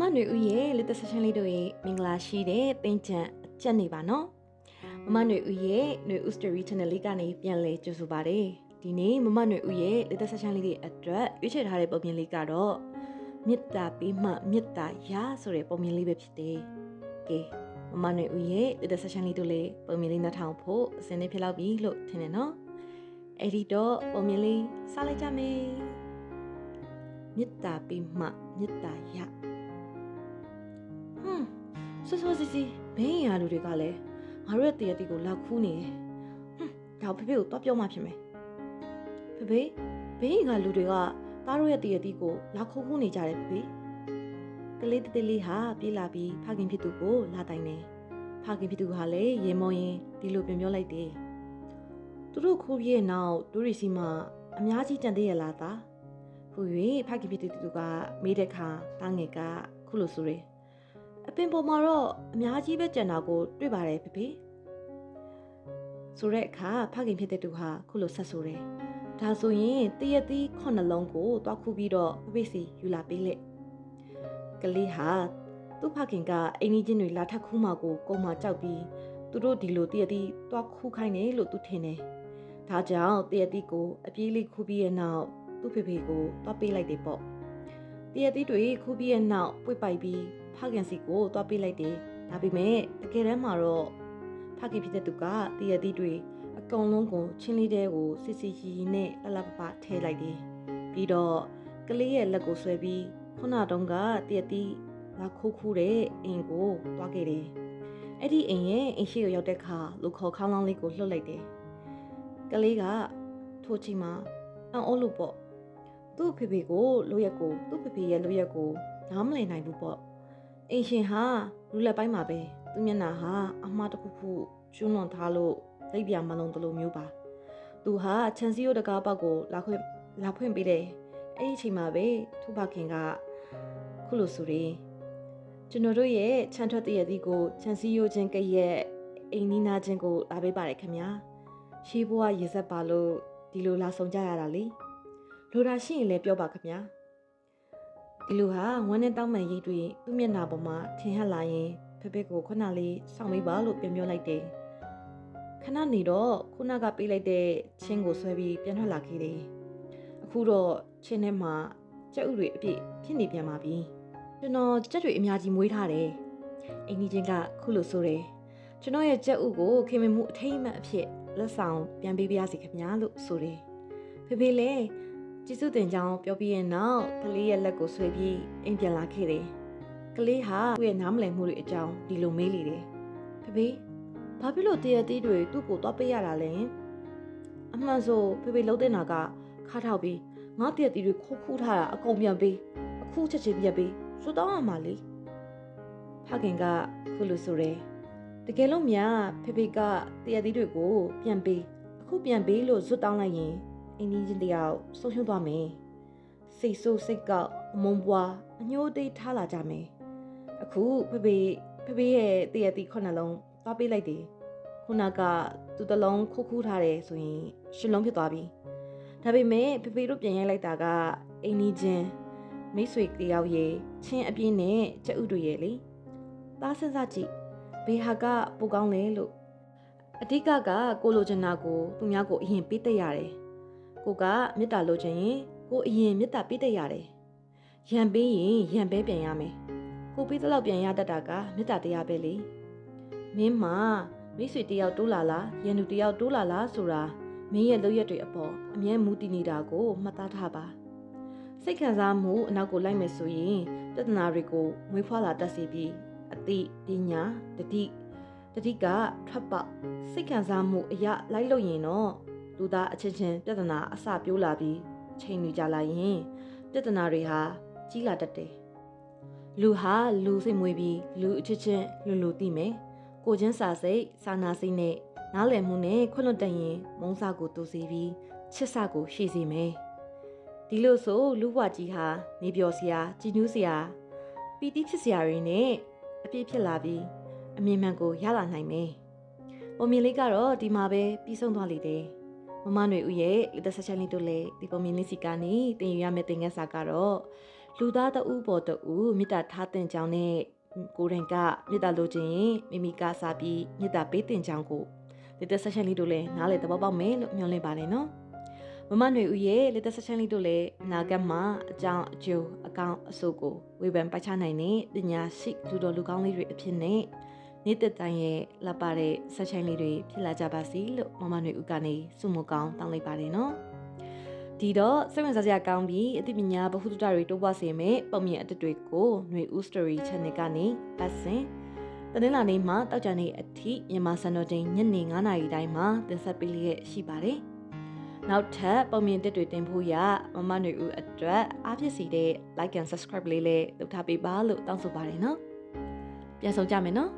မຫນွေဦးရဲ့လက်သက်ဆက်ရှင်လေးတို့ရဲ့မင်္ဂလာရှိတဲ့တင်ချန်အကျက်နေပါနော်မမຫນွေဦးရဲ့ຫນွေဦး story channel လေးကနေပြန်လဲကြိုဆိုပါရစေဒီနေ့မမຫນွေဦးရဲ့လက်သက်ဆက်ရှင်လေးတွေအတွက်ရွေးချယ်ထားတဲ့ပုံပြင်လေးကတော့မေတ္တာပေးမှမေတ္တာရဆိုတဲ့ပုံပြင်လေးပဲဖြစ်တယ်ကဲမမຫນွေဦးရဲ့လက်သက်ဆက်ရှင်လေးတို့လည်းပုံပြင်လေးနှထောင်ဖို့အစင်းလေးဖြစ်လောက်ပြီလို့ထင်တယ်နော်အဲ့ဒီတော့ပုံပြင်လေးစလိုက်ကြမယ်မေတ္တာပေးမှမေတ္တာရဟွန်း ဆွဆွစီစီဘင်းရလူတွေကလည်းငါတို့ရဲ့တရတိကိုလောက်ခူးနေတယ်ဟွန်းဒါဖေဖေကိုတော့ပြောမှဖြစ်မယ်ဖေဖေဘင်းကလူတွေကသားတို့ရဲ့တရတိကိုလောက်ခူးခူးနေကြတယ်ဖေဖေကလေးတတလေးဟာပြေးလာပြီးဖခင်ဖြစ်သူကိုလာတိုင်တယ်ဖခင်ဖြစ်သူဟာလည်းရေမောရင်ဒီလိုပြန်ပြောလိုက်တယ်သူတို့ခိုးပြည့်နောက်ဒူရီစီမှာအများကြီးကြံသေးရလားသားဟူ၍ဖခင်ဖြစ်သူကမေးတဲ့အခါတားငယ်ကခုလိုဆိုရယ် အပင်ပေါ်မှာတော့အများကြီးပဲကြံတာကို တွေ့ပါတယ်ဖေဖေဆိုတဲ့အခါဖခင်ဖြစ်တဲ့သူဟာခုလိုဆက်ဆိုတယ်ဒါဆိုရင်တရက်သီးခုနှစ်လုံးကိုတွားခုပြီးတော့ဖေဖေစီယူလာပေးလက်ကလေးဟာသူ့ဖခင်ကအိမ်ကြီးချင်းတွေလာထက်ခူးမှာကိုကုံမှာကြောက်ပြီးသူတို့ဒီလိုတရက်သီးတွားခုခိုင်းတယ်လို့သူထင်တယ်ဒါကြောင့်တရက်သီးကိုအပြေးလေးခူးပြီးရဲ့နောက်သူ့ဖေဖေကိုတွားပေးလိုက်တယ်ပေါ့တရက်သီးတွေခူးပြီးရဲ့နောက်ပွေပိုက်ပြီး ဖခင်စီကိုတွားပေးလိုက်တယ်ဒါပေမဲ့တကယ်တမ်းမှာတော့ဖခင်ဖြစ်တဲ့သူကတရက်သီးတွေအကုန်လုံးကိုချင်းလေးတဲကိုစစ်စစ်ရီရီနဲ့လလပပထဲလိုက်တယ်ပြီးတော့ကလေးရဲ့လက်ကိုဆွဲပြီးခုနတုန်းကတရက်သီးလာခိုးခိုးတဲ့အိမ်ကိုတွားခဲ့တယ်အဲ့ဒီအိမ်ရဲ့အိမ်ရှိကိုရောက်တဲ့အခါလူခေါ်ခေါင်းလောင်းလေးကိုလှုပ်လိုက်တယ်ကလေးကထိုချိန်မှာအံ့ဩလို့ပေါ့သူ့ဖေဖေကိုလိုရက်ကိုသူ့ဖေဖေရဲ့လိုရက်ကိုနားမလည်နိုင်ဘူးပေါ့ အိမ်ရှင်ဟာလူလက်ပိုင်းမှာပဲသူမျက်နှာဟာအမှားတစ်ခုခုကျွန်းလွန်ထားလို့လိပ်ပြမလုံးတလို့မျိုးပါသူဟာချန်စီယိုတကားပေါက်ကိုလာခွင့်လာဖွင့်ပေးတယ်အဲ့ဒီအချိန်မှာပဲထူပါခင်ကခုလိုဆိုရင်ကျွန်တော်တို့ရဲ့ချန်ထွက်တရသီးကိုချန်စီယိုချင်းကရဲ့အိမ်နီးနားချင်းကိုလာပေးပါတယ်ခင်ဗျာရှေးဘွားရေဆက်ပါလို့ဒီလိုလာဆောင်ကြရတာလေလိုတာရှိရင်လည်းပြောပါခင်ဗျာ ဒီလိုဟာဝမ်းနဲ့တောင်းမှန်ရိတ်တွေသူ့မျက်နှာပေါ်မှာထင်ဟပ်လာရင်ဖဖေကိုခုနလေးစောင့်မိပါလို့ပြန်ပြောလိုက်တယ်ခဏနေတော့ခုနကပေးလိုက်တဲ့ချင်းကိုဆွဲပြီးပြန်ထွက်လာခဲ့တယ်အခုတော့ချင်းထဲမှာကြက်ဥတွေအပြည့်ဖြစ်နေပြန်ပါပြီကျွန်တော်ကြက်တွေအများကြီးမွေးထားတယ်အိမ်ကြီးချင်းကခုလိုဆိုတယ်ကျွန်တော်ရဲ့ကြက်ဥကိုခင်မင်မှုအထိမ့်အမှတ်အဖြစ်လက်ဆောင်ပြန်ပေးပါရစေခင်ဗျာလို့ဆိုတယ်ဖေဖေလည်း ကျေးဇူးတင်ကြောင်းပြောပြီးရင်နောက်ကလေးရဲ့လက်ကိုဆွဲပြီးအိမ်ပြန်လာခဲ့တယ်။ကလေးဟာသူ့ရဲ့နားမလည်မှုတွေအကြောင်းဒီလိုမေးလေတယ်။ဖေဖေဘာဖြစ်လို့တရတီးတွေသူ့ကိုသွားပေးရတာလဲ။အမှန်ဆိုဖေဖေလှုပ်တဲ့နာကခါထောက်ပြီးငါတရတီးတွေခိုးခူးထားတာအကုန်ပြန်ပေးအခုချက်ချင်းပြက်ပေးစူတောင်းရမှာလေ။ဖခင်ကခုလိုဆိုတယ်။တကယ်လို့များဖေဖေကတရတီးတွေကိုပြန်ပေးအခုပြန်ပေးလို့ဇွတ်တောင်းလိုက်ရင် အင်းကြီးတယောက်ဆုံးရှုံးသွားမယ်စိတ်ဆိုးစိတ်ကောက်အမုံပွားအညိုးသေးထားလာကြမယ်အခုဖေဖေဖေဖေရဲ့တည့်ရတီခုနှလုံးသွားပေးလိုက်တယ်ခုနကသူတလုံးခုတ်ခူးထားတယ်ဆိုရင်ရှစ်လုံးဖြစ်သွားပြီဒါပေမဲ့ဖေဖေတို့ပြန်ရိုက်လိုက်တာကအင်းကြီးချင်းမိတ်ဆွေတယောက်ရဲ့ချင်းအပြင်းနဲ့ကြက်ဥတွေရဲ့လေသားစဉ်းစားကြည့်ဘေဟာကပိုကောင်းလဲလို့အဓိကကကိုလိုချင်တာကိုသူများကိုအရင်ပေးတတ်ရတယ် ကိုကမေတ္တာလိုချင်ရင်ကိုအရင်မေတ္တာပေးတတ်ရတယ်။ရံပေးရင်ရံပဲပြန်ရမယ်။ကိုပေးသလောက်ပြန်ရတတ်တာကမေတ္တာတရားပဲလေ။မင်းမမိတ်ဆွေတယောက်တိုးလာလားရန်သူတယောက်တိုးလာလားဆိုတာမင်းရဲ့လုပ်ရက်တွေအပေါ်အမြဲမူတည်နေတာကိုမှတ်သားထားပါ။စိတ်ခံစားမှုအနောက်ကိုလိုက်မယ်ဆိုရင်ပြဿနာတွေကိုမွေးဖွားလာတတ်စေပြီးအတိပညာတတိတတိကထွက်ပေါက်စိတ်ခံစားမှုအရာလိုက်လို့ရင်တော့ လူသားအချင်းချင်းပြဿနာအစပြိုးလာပြီးချိန်နေကြလာရင်ပြဿနာတွေဟာကြီးလာတတ်တယ်လူဟာလူစိတ်မွေးပြီးလူအချင်းချင်းလူလူသိမယ်ကိုချင်းစာစိတ်စာနာစိတ်နဲ့နားလည်မှုနဲ့ခွင့်လွတ်တတ်ရင်မုန်းစာကိုတူစီပြီးချစ်စာကိုရှေ့စေမယ်ဒီလိုဆိုလူဘဝကြီးဟာနေပျော်စရာကြည်နူးစရာပီတိဖြစ်စရာတွေနဲ့အပြည့်ဖြစ်လာပြီးအမြင်မှန်ကိုရလာနိုင်မယ်ပုံမြင်လေးကတော့ဒီမှာပဲပြီးဆုံးသွားလိမ့်တယ် မမຫນွေဦးရဲ့လူသက်ဆက်ချက်လေးတို့လည်းဒီပုံမြင်လေးစီကနေတင်ယူရမယ့်သင်ခန်းစာကတော့ လူသားတဦးပေါ်တဦးမေတ္တာထားတဲ့ကြောင်းနဲ့ကိုရင်ကမေတ္တာလိုချင်ရင်မိမိကစားပြီးမေတ္တာပေးတဲ့ကြောင်းကိုလက်သက်ဆက်ရှင်လေးတို့လည်းနားလေသဘောပေါက်မယ်လို့မျှော်လင့်ပါတယ်နော်မမຫນွေဦးရဲ့လက်သက်ဆက်ရှင်လေးတို့လည်းအနာဂတ်မှာအကြောင်းအကျိုးအကောင်းအဆိုးကိုဝေဖန်ပိုက်ချနိုင်တဲ့ပညာရှိလူတော်လူကောင်းလေးတွေအဖြစ်နဲ့ နေ့သက်တိုင်းရဲ့လှပတဲ့ဆက်ချိုင်းလေးတွေဖြစ်လာကြပါစီလို့မမနွေဦးကနေစုမကောင်းတောင်းလိုက်ပါတယ်နော်ဒီတော့စိတ်ဝင်စားစရာကောင်းပြီးအသိပညာဗဟုသုတတွေတိုးပွားစေမယ့်ပုံမြင်အတွေ့တွေကိုຫນွေဦး story channel ကနေပတ်စဉ်တနင်္လာနေ့မှာတောက်ကြနေ့အထိမြန်မာစံတော်ချိန်ညနေ9:00နာရီတိုင်းမှာတင်ဆက်ပေးလျက်ရှိပါတယ်နောက်ထပ်ပုံမြင်တစ်တွေတင်ဖို့ရမမနွေဦးအတွက်အားဖြစ်စီတဲ့ like and subscribe လေးလည်းလုပ်ထားပေးပါလို့တောင်းဆိုပါတယ်နော်ပြန်ဆောင်ကြမယ်နော်